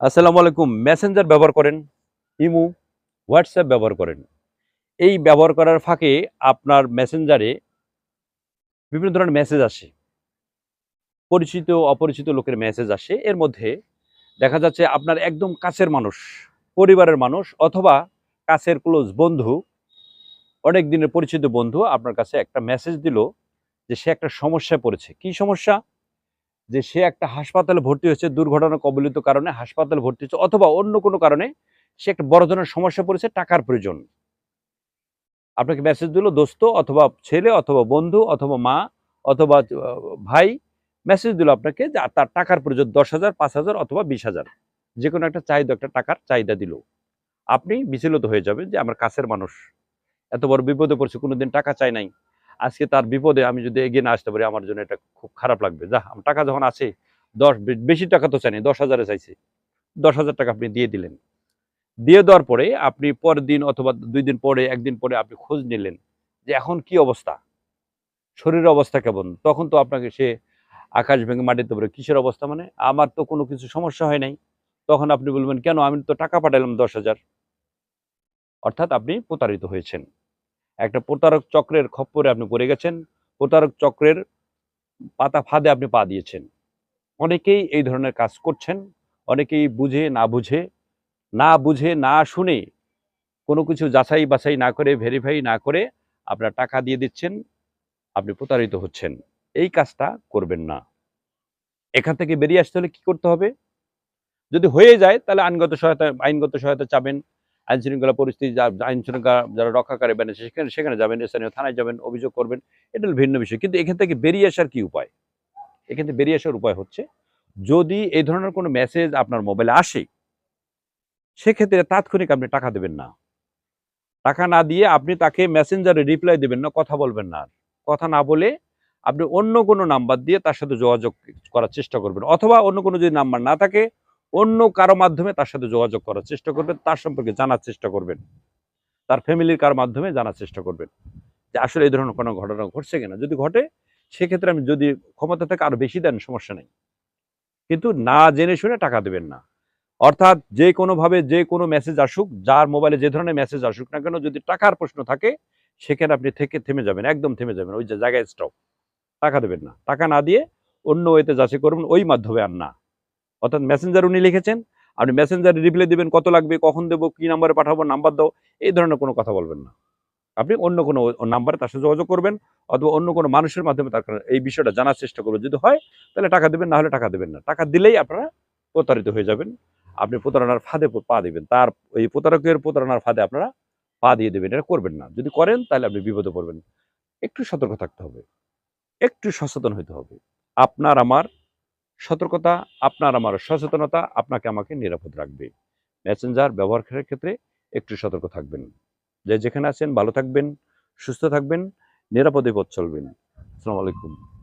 আসসালামু আলাইকুম। মেসেঞ্জার ব্যবহার করেন ইমু হোয়াটসঅ্যাপ ব্যবহার করেন। এই ব্যবহার করার ফাঁকে আপনার মেসেঞ্জারে বিভিন্ন ধরনের মেসেজ আসে। পরিচিত, অপরিচিত লোকের মেসেজ আসে। এর মধ্যে দেখা যাচ্ছে আপনার একদম কাছের মানুষ, পরিবারের মানুষ অথবা কাছের ক্লোজ বন্ধু, অনেক দিনের পরিচিত বন্ধু আপনার কাছে একটা মেসেজ দিল যে সে একটা সমস্যায় পড়েছে। কি সমস্যা? যে সে একটা হাসপাতালে ভর্তি হয়েছে দুর্ঘটনা কবলিত কারণে হাসপাতালে ভর্তি হচ্ছে অথবা অন্য কোনো কারণে সে একটা বড় ধরনের সমস্যা পড়েছে, টাকার প্রয়োজন। আপনাকে মেসেজ দিল, দোস্ত অথবা ছেলে অথবা বন্ধু অথবা মা অথবা ভাই মেসেজ দিল আপনাকে যে তার টাকার প্রয়োজন দশ হাজার, পাঁচ হাজার অথবা বিশ হাজার। যে কোনো একটা চাহিদা, একটা টাকার চাহিদা দিল। আপনি বিচলিত হয়ে যাবেন যে আমার কাছের মানুষ। এত বড় বিপদে পড়ছে, কোনোদিন টাকা চাই নাই। আজকে তার বিপদে আমি যদি এগিয়ে না আসতে পারি, আমার জন্য এটা খুব খারাপ লাগবে। যা, আমার টাকা যখন আছে, দশ বেশি টাকা তো চাইনি, দশ হাজারে চাইছে। দশ হাজার টাকা আপনি দিয়ে দিলেন। দিয়ে দেওয়ার পরে আপনি পরের দিন অথবা দুই দিন পরে, একদিন পরে আপনি খোঁজ নিলেন যে এখন কি অবস্থা? শরীরের অবস্থা কেমন? তখন তো আপনাকে সে আকাশ ভেঙে মাটিতে পড়ে। কিসের অবস্থা মানে? আমার তো কোনো কিছু সমস্যা হয় নাই। তখন আপনি বলবেন, কেন? আমি তো টাকা পাঠালাম দশ হাজার। অর্থাৎ আপনি প্রতারিত হয়েছেন। একটা প্রতারক চক্রের খপ্পরে আপনি পড়ে গেছেন, প্রতারক চক্রের পাতা ফাঁদে আপনি পা দিয়েছেন। অনেকেই এই ধরনের কাজ করছেন, অনেকেই বুঝে, না বুঝে না বুঝে, না শুনে কোনো কিছু যাচাই বাছাই না করে ভেরিফাই না করে আপনার টাকা দিয়ে দিচ্ছেন, আপনি প্রতারিত হচ্ছেন। এই কাজটা করবেন না। এখান থেকে বেরিয়ে আসতে হলে কি করতে হবে? যদি হয়ে যায় তাহলে আইনগত সহায়তা আইনগত সহায়তা চাবেন আইন শৃঙ্খলা পরিস্থিতি, যা আইন শৃঙ্খলা যারা রক্ষাকারী বানে সেখানে সেখানে যাবেন, স্থানীয় থানায় যাবেন, অভিযোগ করবেন, এটা ভিন্ন বিষয়। কিন্তু এখান থেকে বেরিয়ে আসার কি উপায়? এখান থেকে বেরিয়ে আসার উপায় হচ্ছে, যদি এই ধরনের কোনো মেসেজ আপনার মোবাইলে আসে, সেক্ষেত্রে তাৎক্ষণিক আপনি টাকা দেবেন না। টাকা না দিয়ে আপনি তাকে মেসেঞ্জারে রিপ্লাই দেবেন না, কথা বলবেন না কথা না বলে আপনি অন্য কোনো নাম্বার দিয়ে তার সাথে যোগাযোগ করার চেষ্টা করবেন, অথবা অন্য কোনো যদি নাম্বার না থাকে অন্য কারও মাধ্যমে তার সাথে যোগাযোগ করার চেষ্টা করবেন, তার সম্পর্কে জানার চেষ্টা করবেন। তার ফ্যামিলির কার মাধ্যমে জানার চেষ্টা করবেন যে আসলে এই ধরনের কোনো ঘটনা ঘটছে কিনা। যদি ঘটে, সেক্ষেত্রে আমি যদি ক্ষমতা থেকে আরও বেশি দেন, সমস্যা নেই। কিন্তু না জেনে শুনে টাকা দেবেন না। অর্থাৎ যে কোনোভাবে যে কোনো মেসেজ আসুক, যার মোবাইলে যে ধরনের মেসেজ আসুক না কেন, যদি টাকার প্রশ্ন থাকে, সেখানে আপনি থেকে, থেমে যাবেন, একদম থেমে যাবেন, ওই যে জায়গায় স্টপ টাকা দেবেন না। টাকা না দিয়ে অন্য ওয়েতে যাচাই করবেন, ওই মাধ্যমে আর না। অর্থাৎ মেসেঞ্জার উনি লিখেছেন। আপনি মেসেঞ্জারে রিপ্লাই দিবেন, কত লাগবে, কখন দেবো, কি নাম্বারে পাঠাবো নাম্বার দাও, এই ধরনের কোনো কথা বলবেন না। আপনি অন্য কোনো নাম্বারে তার সাথে যোগাযোগ করবেন, অথবা অন্য কোনো মানুষের মাধ্যমে তার এই বিষয়টা জানার চেষ্টা করবেন। যদি হয়, তাহলে টাকা দেবেন, না হলে টাকা দেবেন না। টাকা দিলেই আপনারা প্রতারিত হয়ে যাবেন। আপনি প্রতারণার ফাঁদে পা দিবেন। তার এই প্রতারকের প্রতারণার ফাঁদে আপনারা পা দিয়ে দেবেন। এটা করবেন না। যদি করেন, তাহলে আপনি বিপদে পড়বেন। একটু সতর্ক থাকতে হবে। একটু সচেতন হতে হবে। আপনার, আমার সতর্কতা, আপনার আমার সচেতনতা আপনাকে আমাকে নিরাপদ রাখবে। মেসেঞ্জার ব্যবহারের ক্ষেত্রে একটু সতর্ক থাকবেন। যে যেখানে আছেন ভালো থাকবেন, সুস্থ থাকবেন, নিরাপদে পথ চলবেন। আসসালামু আলাইকুম।